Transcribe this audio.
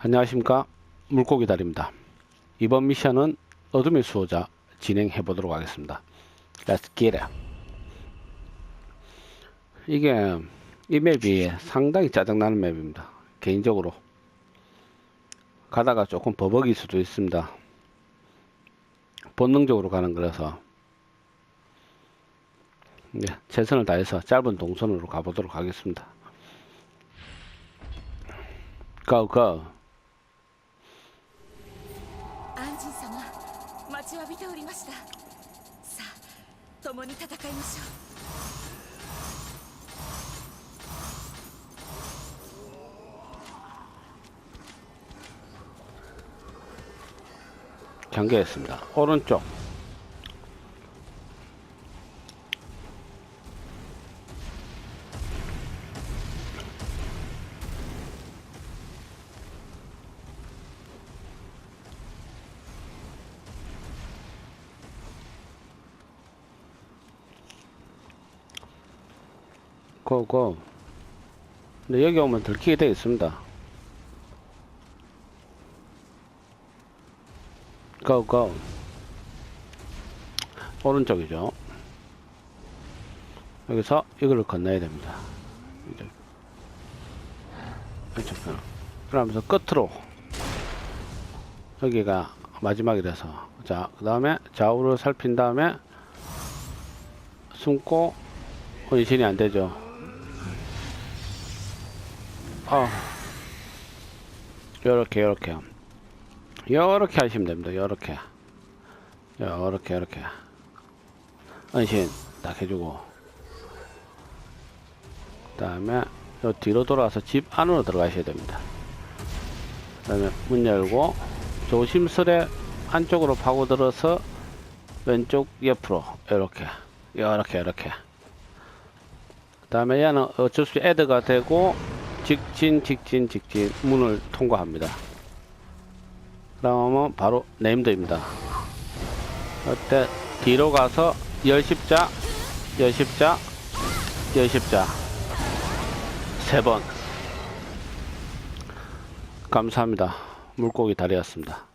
안녕하십니까? 물고기 달입니다. 이번 미션은 어둠의 수호자 진행해 보도록 하겠습니다. Let's get it. 이게 이 맵이 상당히 짜증나는 맵입니다. 개인적으로. 가다가 조금 버벅일 수도 있습니다. 본능적으로 가는 거라서. 네, 최선을 다해서 짧은 동선으로 가보도록 하겠습니다. Go go アンジン様待ちわびておりましたさあ共に戦いましょう 경계했습니다. 오른쪽. 고고. 근데 여기 오면 들키게 되어 있습니다. 고고. 오른쪽이죠. 여기서 이거를 건너야 됩니다. 이제 왼쪽으로. 그러면서 끝으로 여기가 마지막이라서 자, 그 다음에 좌우를 살핀 다음에 숨고 혼신이 안 되죠. 아, 요렇게, 요렇게. 요렇게 하시면 됩니다. 요렇게. 요렇게, 요렇게. 은신 딱 해주고. 그 다음에 요 뒤로 돌아와서 집 안으로 들어가셔야 됩니다. 그 다음에 문 열고 조심스레 안쪽으로 파고들어서 왼쪽 옆으로 이렇게 이렇게 이렇게 그 다음에 얘는 어쩔 수 없이 애드가 되고 직진 직진 직진 문을 통과합니다. 그러면 바로 네임드입니다. 그때? 뒤로 가서 열십자 열십자 열십자. 세 번. 감사합니다. 물고기 다리였습니다